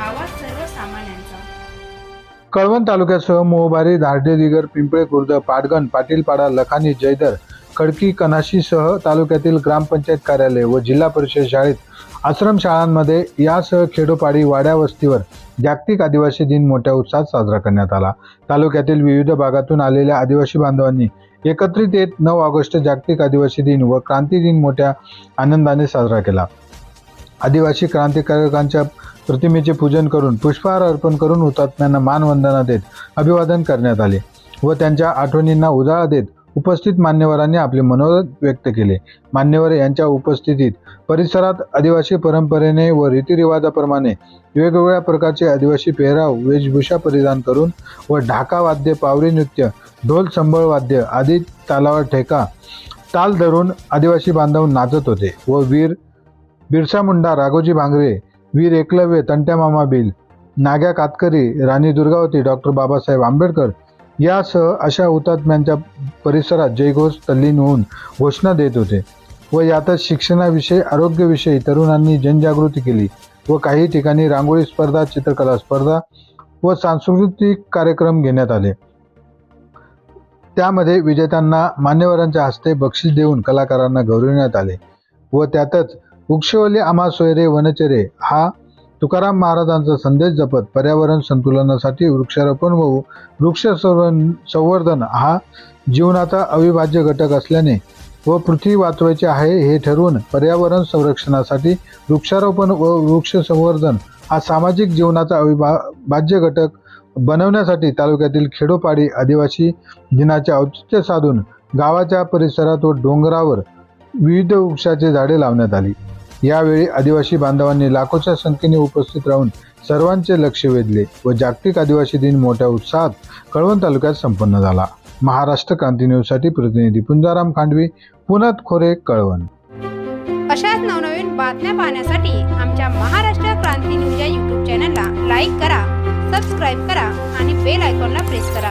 आवाज सर्वसामान्यांचा. कळवण तालुक्यासह मोहबारी धारडे दिगर पिंपळे खुर्द पाटगण पाटीलपाडा लखानी जयदर खडकी कनाशीसह तालुक्यातील ग्रामपंचायत कार्यालय व जिल्हा परिषद शाळेत आश्रम शाळांमध्ये यासह खेडोपाडी वाड्या वस्तीवर जागतिक आदिवासी दिन मोठ्या उत्साहात साजरा करण्यात आला. तालुक्यातील विविध भागातून आलेल्या आदिवासी बांधवांनी एकत्रित येत नऊ ऑगस्ट जागतिक आदिवासी दिन व क्रांती दिन मोठ्या आनंदाने साजरा केला. आदिवासी क्रांतिकारकांच्या प्रतिमेचे पूजन करून पुष्पहार अर्पण करून हुतात्म्यांना मानवंदना देत अभिवादन करण्यात आले व त्यांच्या आठवणींना उजाळा देत उपस्थित मान्यवरांनी आपले मनोरथ व्यक्त केले. मान्यवर यांच्या उपस्थितीत परिसरात आदिवासी परंपरेने व रीतिरिवाजाप्रमाणे वेगवेगळ्या प्रकारचे आदिवासी पेहराव वेशभूषा परिधान करून व ढाका वाद्य पावरी नृत्य ढोल संबळ वाद्य आदी तालावर ठेका ताल धरून आदिवासी बांधव नाचत होते व वीर बिरसा मुंडा राघोजी भांगरे वीर एकलव्य तंट्या मामा बिल नाग्या कातकरी राणी दुर्गावती डॉक्टर बाबासाहेब आंबेडकर यासह अशा हुतात्म्यांच्या परिसरात जयघोष तल्लीन होऊन घोषणा देत होते व यातच शिक्षणाविषयी आरोग्यविषयी तरुणांनी जनजागृती केली व काही ठिकाणी रांगोळी स्पर्धा चित्रकला स्पर्धा व सांस्कृतिक कार्यक्रम घेण्यात आले. त्यामध्ये विजेत्यांना मान्यवरांच्या हस्ते बक्षीस देऊन कलाकारांना गौरविण्यात आले व त्यातच वृक्षवल्ली आम्हा सोयरे वनचरे हा तुकाराम महाराजांचा संदेश जपत पर्यावरण संतुलनासाठी वृक्षारोपण व वृक्ष संवर्धन हा जीवनाचा अविभाज्य घटक असल्याने व पृथ्वी वाचवायची आहे हे ठरवून पर्यावरण संरक्षणासाठी वृक्षारोपण व वृक्ष संवर्धन हा सामाजिक जीवनाचा अविभाज्य घटक बनवण्यासाठी तालुक्यातील खेडोपाडी आदिवासी दिनाचे औचित्य साधून गावाच्या परिसरात व डोंगरावर विविध वृक्षाचे झाडे लावण्यात आली. यावेळी आदिवासी बांधवांनी लाखोच्या संख्येने उपस्थित राहून सर्वांचे लक्ष वेधले व जागतिक आदिवासी दिन मोठ्या उत्साहात कळवण तालुक्यात संपन्न झाला. महाराष्ट्र क्रांती न्यूजसाठी प्रतिनिधी पुंजाराम खांडवी पुनत खोरे कळवण. अशाच नवनवीन बातम्या पाहण्यासाठी आमच्या महाराष्ट्र क्रांती न्यूज या यूट्यूब चॅनलला लाईक करा सबस्क्राईब करा आणि बेल आयकॉनला प्रेस करा.